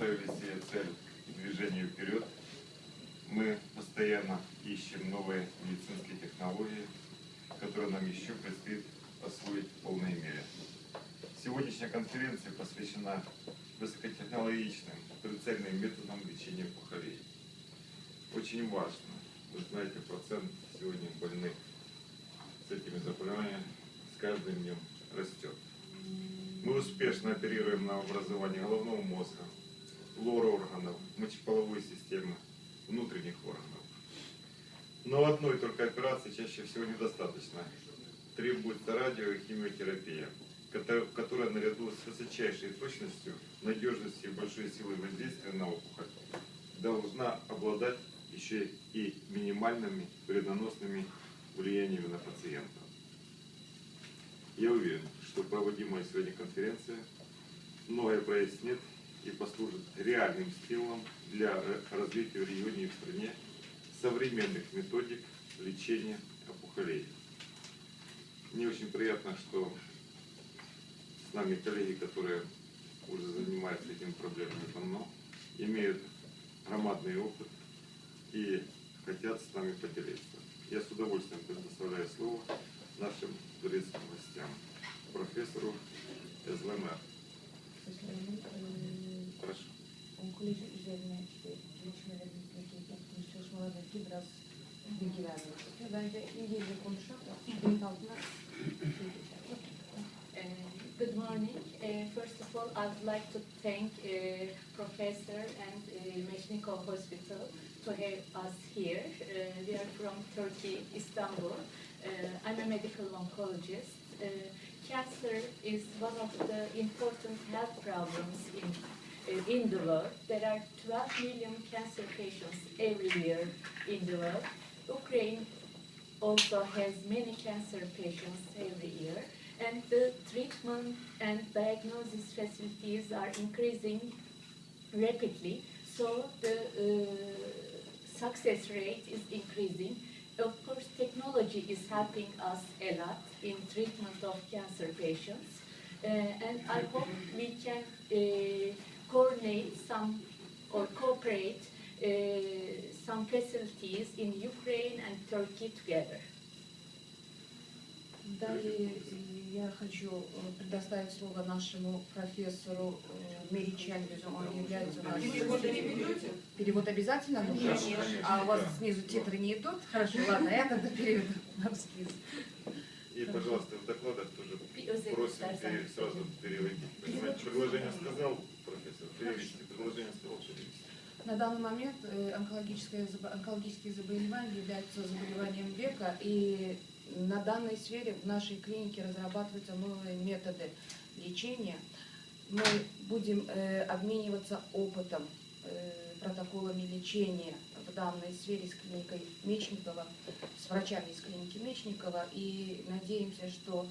Ставили себе цель движения вперед. Мы постоянно ищем новые медицинские технологии, которые нам еще предстоит освоить в полной мере. Сегодняшняя конференция посвящена высокотехнологичным, прицельным методам лечения пухолей. Очень важно, вы знаете, процент сегодня больных с этими заболеваниями с каждым днем растет. Мы успешно оперируем на образование головного мозга, лора органов, мочеполовой системы, внутренних органов. Но одной только операции чаще всего недостаточно. Требуется радио- и химиотерапия, кото- которая наряду с высочайшей точностью, надежностью и большой силой воздействия на опухоль должна обладать еще и минимальными вредоносными влияниями на пациента. Я уверен, что проводимая сегодня конференция многое прояснит и послужит реальным стимулом для развития в регионе и в стране современных методик лечения опухолей. Мне очень приятно, что с нами коллеги, которые уже занимаются этими проблемами давно, имеют громадный опыт и хотят с нами поделиться. Я с удовольствием предоставляю слово нашим турецким гостям, профессору СВМР. Onkoloji üzerine işte gelişmelerimizdeki yaptığımız çalışmalardaki biraz bilgi vermek istiyor. Bence İngilizce konuşmak da beyin altına şey geçer. Eh, good morning. Uh, first of all, I'd like to thank uh, Professor and uh, Meshnikov Hospital to have us here. Uh, we are from Turkey, Istanbul. Uh, I'm a medical oncologist. Uh, cancer is one of the important health problems in in the world. There are 12 million cancer patients every year in the world. Ukraine also has many cancer patients every year, and the treatment and diagnosis facilities are increasing rapidly, so the uh, success rate is increasing. Of course, technology is helping us a lot in treatment of cancer patients, uh, and I hope we can uh, coordinate some or cooperate uh, some facilities in Ukraine and Turkey together. Далее э, я хочу э, предоставить слово нашему профессору э, Мери Чангизу. Он является у нас... Перевод обязательно нужен? А у вас снизу титры не идут? Хорошо, ладно, я тогда переведу на язык. И, пожалуйста, в докладах тоже просим сразу переводить. Понимаете, предложение сказал На данный момент э, онкологическое онкологические заболевания являются заболеванием века, и на данной сфере в нашей клинике разрабатываются новые методы лечения. Мы будем э, обмениваться опытом, э, протоколами лечения в данной сфере с клиникой Мечникова, с врачами из клиники Мечникова, и надеемся, что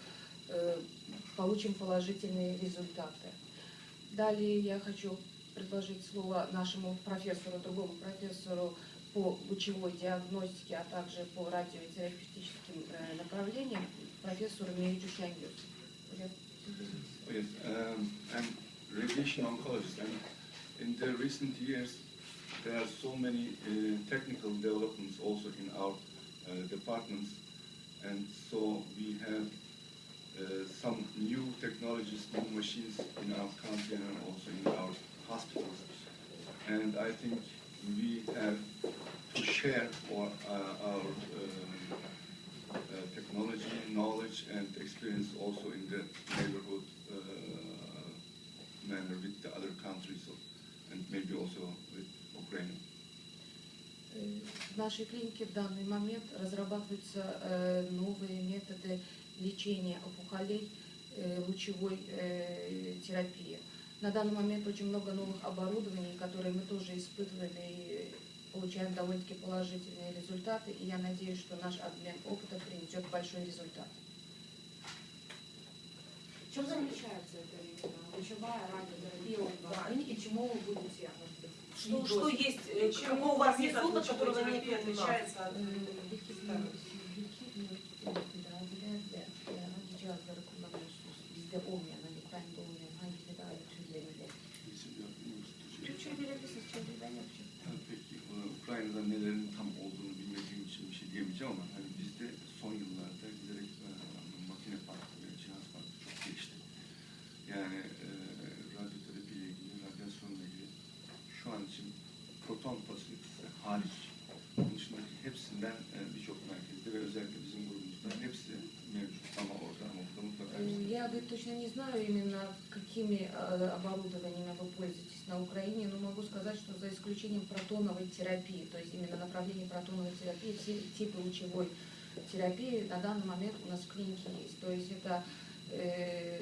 получим положительные результаты. Далее я хочу предложить слово нашему профессору, другому профессору по лучевой диагностике, а также по радиотерапевтическим э, направлениям, профессору. Yes, um, I'm radiation oncologist, and in the recent years, there are so many uh, technical developments also in our uh, departments, and so we have some new technologies, new machines in our country and also in our hospitals. And I think we have to share our, uh, our um, uh, technology, knowledge, and experience also in the neighborhood uh, manner with the other countries of, and maybe also with Ukraine. Э, В нашей клинике в данный момент разрабатываются э, новые методы лечения опухолей э, лучевой э, терапии. На данный момент очень много новых оборудований, которые мы тоже испытывали и получаем довольно-таки положительные результаты. И я надеюсь, что наш обмен опытом принесет большой результат. Чем заключается эта лучевая радиотерапия в клинике, чему вы будете, может быть, Что, что есть, э, какой у вас метод, от которого не отличается от hariç onun dışındaki hepsinden e, birçok merkezde ve özellikle bizim grubumuzda hepsi mevcut ama orada ama burada mutlaka hepsi. Я говорит, точно не знаю именно, какими э, оборудованиями вы пользуетесь на Украине, но могу сказать, что за исключением протоновой терапии, то есть именно направление протоновой терапии, все типы лучевой терапии на данный момент у нас в клинике есть. То есть это, э,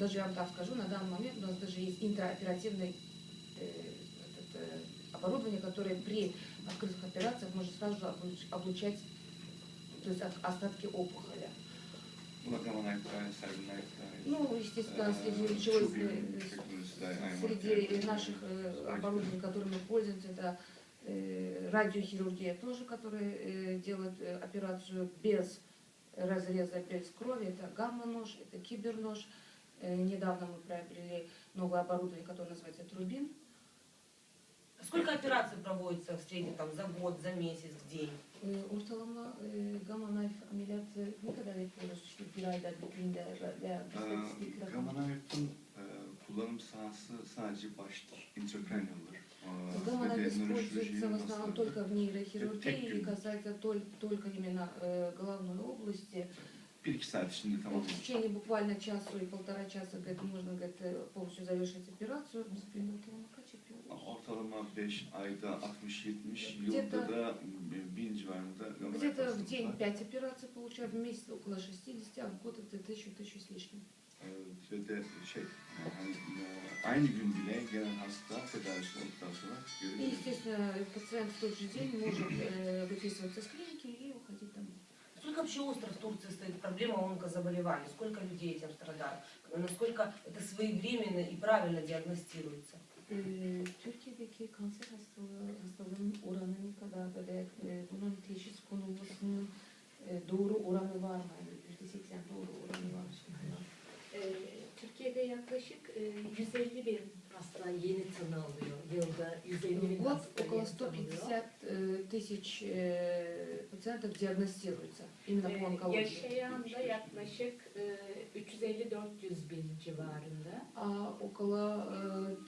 даже я вам так скажу, на данный момент у нас даже есть э, оборудование, которое при открытых операциях может сразу же облуч- облучать то есть остатки опухоли. Dahil. Ну, естественно, Э, среди aynı среди наших э, оборудований, которыми мы пользуемся, это э, радиохирургия тоже, которая делает операцию без разреза, без крови. Это гамма-нож, это кибернож. Недавно мы приобрели новое оборудование, которое называется Трубин. Сколько операций проводится в среднем там, за год, за месяц, в день? Ortalama e, gamma knife ameliyatı ne kadar yapıyoruz? İşte bir ayda bittiğinde veya bir statistik Ee, rakam. Gamma Knife'ın e, kullanım sahası sadece baştır, intracranial'dır. Ee, Gamma ve knife de используется в основном только в нейрохирургии и касается тол- только именно э, головной области. Bir iki saat içinde В течение буквально часу и полтора часа говорит, можно говорит, полностью завершить операцию. Ortalama 5 ayda 60-70, Где-то- yılda da 1000 civarında gamma knife Где-то в день var. 5 операций получаем, в месяц около 60, а в год это 1000-1000 с лишним. Ve de şey, yani, e, aynı gün bile gelen hasta tedavisi olduktan sonra И, görüyoruz. естественно, пациент в тот же день может э, выписываться с клиники и уходить домой. Сколько вообще остро в Турции стоит проблема онкозаболеваний? Сколько людей этим stradают? Naсколько это своевременно и правильно диагностируется? Ee, Türkiye'deki kanser hastalığı, hastalığının oranı ne kadar ve e, bunun teşhis konulmasının e, doğru oranı var mı? Yani %80 doğru oranı var mı? Ee, Türkiye'de yaklaşık e, 150 bin hasta yeni tanı alıyor. Yılda 150 bin В год hasta около yeni tanı alıyor. 150 э, тысяч э, пациентов диагностируется именно по Ee, онкологии. yaşayan da yaklaşık e, 350-400 bin civarında. А около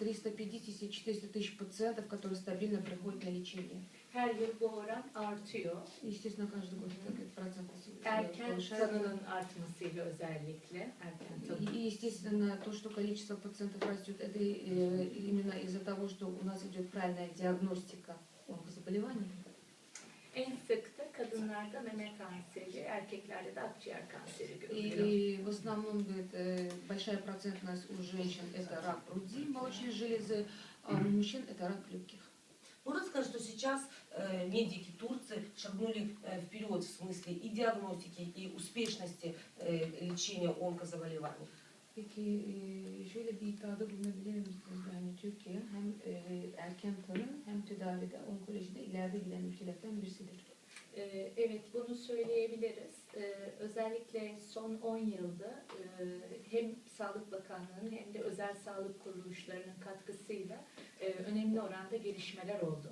э, 350-400 тысяч пациентов, которые стабильно приходят на лечение. Her yıl bu oran artıyor. Естественно, каждый год этот процент Erken tanının artmasıyla özellikle erken tanı. И, естественно, то, что количество пациентов растет, это именно из-за того, что у нас идет правильная диагностика онкозаболеваний. En sık da kadınlarda meme kanseri, erkeklerde de akciğer kanseri görülüyor. и в основном говорит, э, большая процентность у женщин это рак груди, молочной железы, а у мужчин это рак легких. Можно сказать, что сейчас медики Турции шагнули э, вперед в смысле и диагностики, и успешности э, лечения онкозаболеваний? Peki e, şöyle bir iddiada bulunabilir misiniz? Yani Türkiye hem e, erken tanı hem tedavide onkolojide ileride giden ülkelerden birisidir. Ee, Evet, bunu söyleyebiliriz. Ee, Özellikle son 10 yılda e, hem Sağlık Bakanlığı'nın hem de özel sağlık kuruluşlarının katkısıyla e, önemli oranda gelişmeler oldu.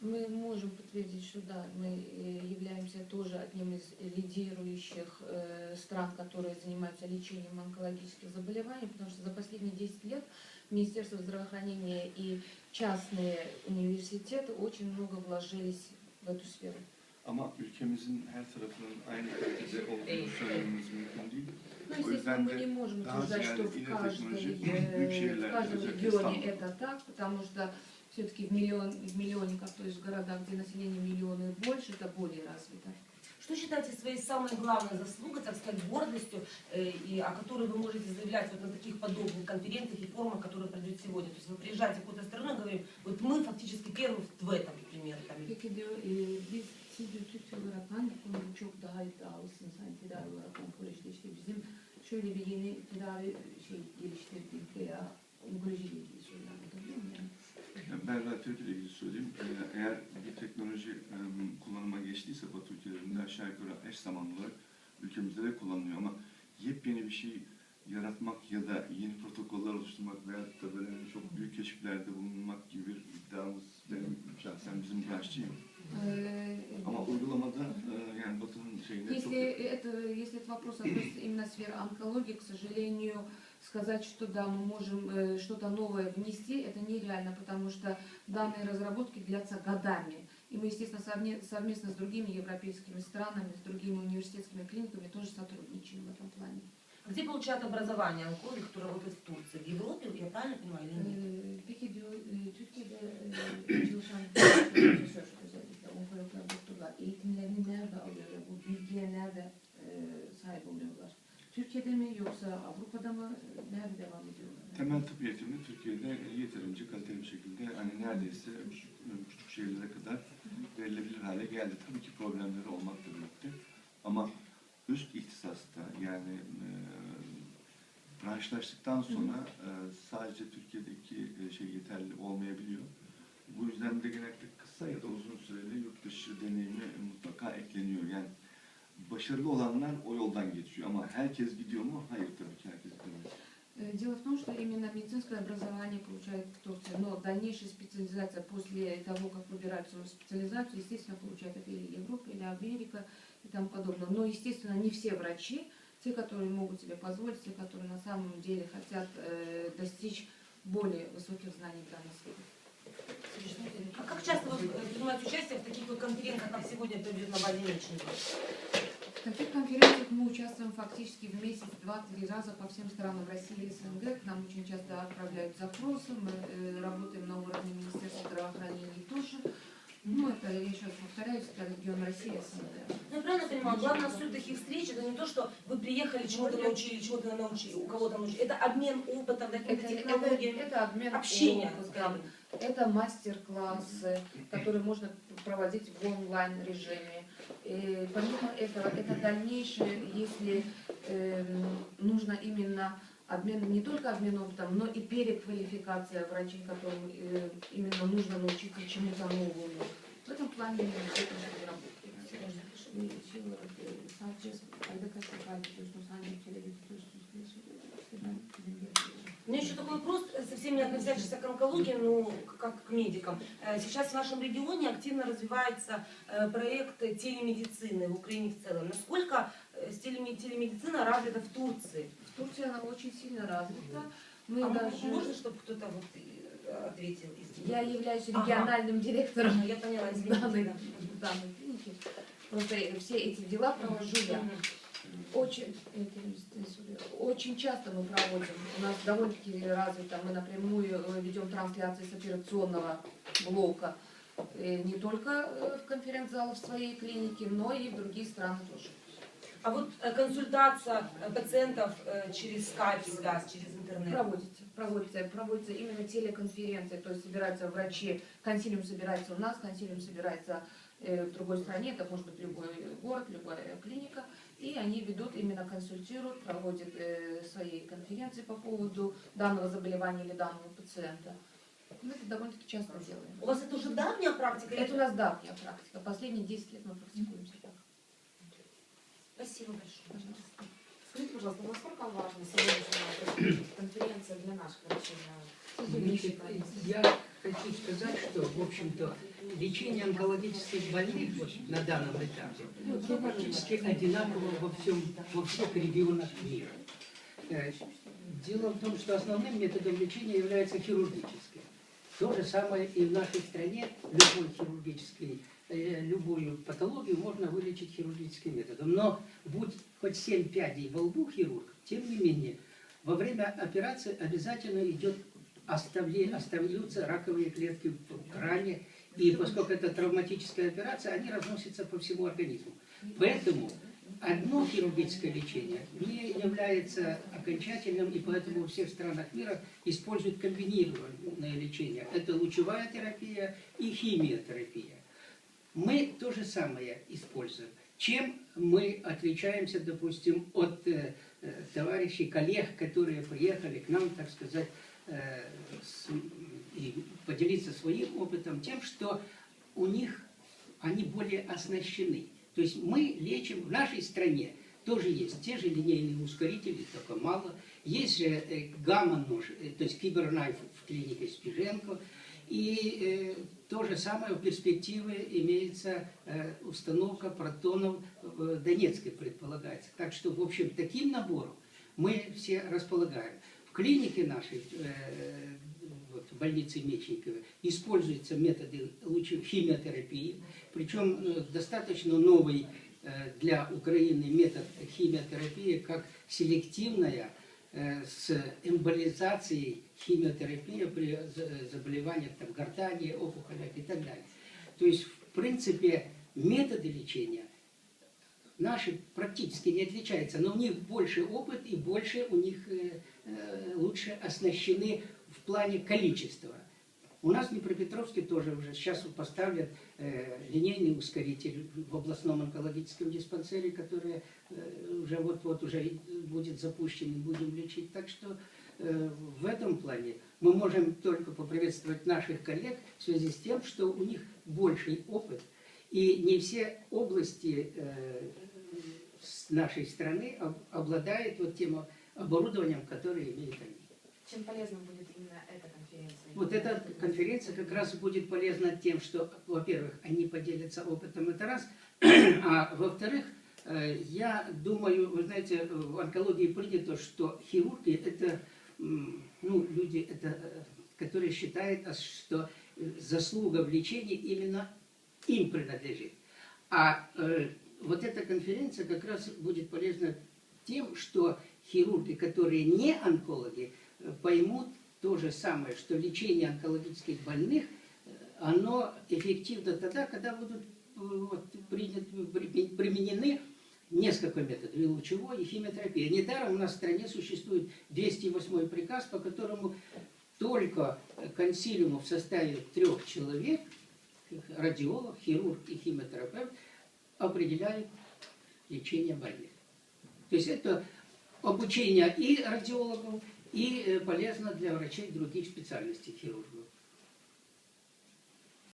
Мы можем подтвердить, что да, мы э, являемся тоже одним из лидирующих э, стран, которые занимаются лечением онкологических заболеваний, потому что за последние 10 лет Министерство здравоохранения и частные университеты очень много вложились в эту сферу. Ama ülkemizin her tarafının aynı kalitede olduğunu söylememiz mümkün değil. Ну, O естественно, yüzden мы не de можем daha утверждать, что ziyade в, ileri teknoloji э, büyük şehirlerde özellikle регионе Все-таки в, миллион, в миллионниках, то есть в городах, где население миллионы и больше, это более развито. Что считаете своей самой главной заслугой, так сказать, гордостью, э, и о которой вы можете заявлять вот на таких подобных конференциях и форумах, которые пройдут сегодня? То есть вы приезжаете в какую-то страну и говорим, вот мы фактически первые в этом, например. Там, e, şöyle bir yeni tedavi şey geliştirdik veya onkolojiyle Yani ben radyoterapi ile ilgili söyleyeyim. Ee, Eğer bir teknoloji e, kullanıma geçtiyse Batı ülkelerinde aşağı yukarı eş zamanlı olarak ülkemizde de kullanılıyor ama yepyeni bir şey yaratmak ya da yeni protokoller oluşturmak veyahut da böyle çok büyük keşiflerde bulunmak gibi bir iddiamız benim şahsen bizim branşçıyım. Э, Ama uygulamada e, yani Batı'nın şeyine çok Если, это, если этот вопрос относится именно к сфере онкологии, к сожалению, сказать, что да, мы можем э, что-то новое внести, это нереально, потому что данные разработки длятся годами. И мы, естественно, совместно с другими европейскими странами, с другими университетскими клиниками тоже сотрудничаем в этом плане. Где получают образование онкологи, которые работают в Турции? В Европе, я правильно понимаю, или нет? Eğitimlerini nerede alıyor? ve Bu bilgiye nerede sahip oluyorlar? Türkiye'de mi yoksa Avrupa'da mı? Nerede devam ediyorlar? temel tıp eğitimini Türkiye'de yeterince kaliteli bir şekilde hani neredeyse küçük şehirlere kadar verilebilir hale geldi. Tabii ki problemleri olmakla birlikte ama üst ihtisasta yani e, branşlaştıktan sonra e, sadece Türkiye'deki e, şey yeterli olmayabiliyor. Bu yüzden de genellikle kısa ya da uzun süreli yurt dışı deneyimi mutlaka ekleniyor. Yani başarılı olanlar o yoldan geçiyor ama herkes gidiyor mu? Hayır tabii ki herkes gidemiyor. Э, Дело в том, что именно медицинское образование получает в Турции, но дальнейшая специализация после того, как выбирают свою специализацию, естественно, получает это или Европа, или Америка и тому подобное. Но, естественно, не все врачи, те, которые могут себе позволить, те, которые на самом деле хотят э, достичь более высоких знаний в данной сфере. А как часто вы принимаете участие в таких вот конференциях, как сегодня проведет на базе В таких конференциях мы участвуем фактически в месяц, два-три раза по всем странам России и СНГ. К нам очень часто отправляют запросы. Мы э, работаем на уровне Министерства здравоохранения тоже. Ну, это, я еще раз повторяюсь, это регион России и СНГ. Ну, я правильно понимаю, главная суть таких встреч, это не то, что вы приехали, чему-то научили, чего-то научили, у кого-то научили. Это обмен опытом, Это, какими-то это, технологиями, это обмен общение. опытом. Это мастер-классы, которые можно проводить в онлайн-режиме. И помимо этого, это дальнейшее, если эм, нужно именно обмен, не только обмен опытом, но и переквалификация врачей, которым э, именно нужно научиться чему-то новому. В этом плане именно с этим мы работаем. И сила, э, sadece ayda kaç defa gidiyorsunuz, hangi ülkede gidiyorsunuz diye soruyorlar. İşte ben bilmiyorum. У меня еще такой вопрос, совсем не относящийся к онкологии, но как к медикам. Э, Сейчас в нашем регионе активно развивается э, проект телемедицины в Украине в целом. Насколько э, телемедицина развита в Турции? В Турции она очень сильно развита. Мы А даже... можно, чтобы кто-то вот ответил? из- Я являюсь Ага. региональным директором Ага, Я поняла, извините. данной, да. данной клиники. Просто все эти дела провожу я. Очень, очень часто мы проводим. У нас довольно-таки развито. Мы напрямую э, ведем трансляции с операционного блока. Э, Не только э, в конференц-залах в своей клинике, но и в другие страны тоже. А вот консультация пациентов через скайп, связь, через интернет. Проводится, проводится, проводится именно телеконференция, то есть собираются врачи, консилиум собирается у нас, консилиум собирается в другой стране, это может быть любой город, любая клиника, и они ведут, именно консультируют, проводят э, свои конференции по поводу данного заболевания или данного пациента. Мы это довольно-таки часто делаем. У вас это уже давняя практика? Это у нас давняя практика. Последние 10 лет мы практикуемся так. Спасибо большое. Пожалуйста. Скажите, пожалуйста, насколько важна сегодняшняя конференция для наших врачей я хочу сказать, что, в общем-то, лечение онкологических больных вот на данном этапе ну, практически одинаково во, всем, во всех регионах мира. Э, Дело в том, что основным методом лечения является хирургическое. То же самое и в нашей стране любой хирургический, э, любую патологию можно вылечить хирургическим методом. Но будь хоть семь пядей во лбу хирург, тем не менее, во время операции обязательно идет оставле- остаются раковые клетки в ране, и поскольку это травматическая операция, они разносятся по всему организму. Поэтому одно хирургическое лечение не является окончательным, и поэтому во всех странах мира используют комбинированное лечение. Это лучевая терапия и химиотерапия. Мы то же самое используем. Чем мы отличаемся, допустим, от э, товарищей, коллег, которые приехали к нам, так сказать, и поделиться своим опытом, тем, что у них они более оснащены. То есть мы лечим в нашей стране тоже есть те же линейные ускорители, только мало, Есть же э, гамма-нож, э, то есть кибернайф в клинике Спиженко. И э, то же самое в перспективе имеется э, установка протонов в Донецке предполагается. Так что, в общем, таким набором мы все располагаем. В клинике нашей, э, вот, в больнице Мечникова, используются методы химиотерапии, причем э, достаточно новый э, для Украины метод химиотерапии, как селективная с эмболизацией химиотерапия при за- заболеваниях там, гортани, опухолях и так далее. То есть, в принципе, методы лечения наши практически не отличаются, но у них больше опыт и больше у них э, э, лучше оснащены в плане количества. У нас в Днепропетровске тоже уже сейчас вот поставлен э, линейный ускоритель в областном онкологическом диспансере, который э, уже вот-вот уже будет запущен и будем лечить. Так что э, в этом плане мы можем только поприветствовать наших коллег в связи с тем, что у них больший опыт, и не все области э, нашей страны об- обладают вот тем оборудованием, которое имеют они. Чем полезна будет именно эта конференция? Вот эта конференция как раз будет полезна тем, что, во-первых, они поделятся опытом, это раз, а во-вторых, э, я думаю, вы знаете, в онкологии принято, что хирурги это ну, люди, это, э, которые считают, а, что э, заслуга в лечении именно им принадлежит. А э, вот эта конференция как раз будет полезна тем, что хирурги, которые не онкологи, э, поймут то же самое, что лечение онкологических больных, э, оно эффективно тогда, когда будут э, вот, принят- при- применены несколько методов, и лучевой, и химиотерапия. Недаром у нас в стране существует 208 приказ, по которому только консилиум в составе трех человек, радиолог, хирург и химиотерапевт, определяют лечение больных. То есть это обучение и радиологов, и э, полезно для врачей других специальностей хирургов.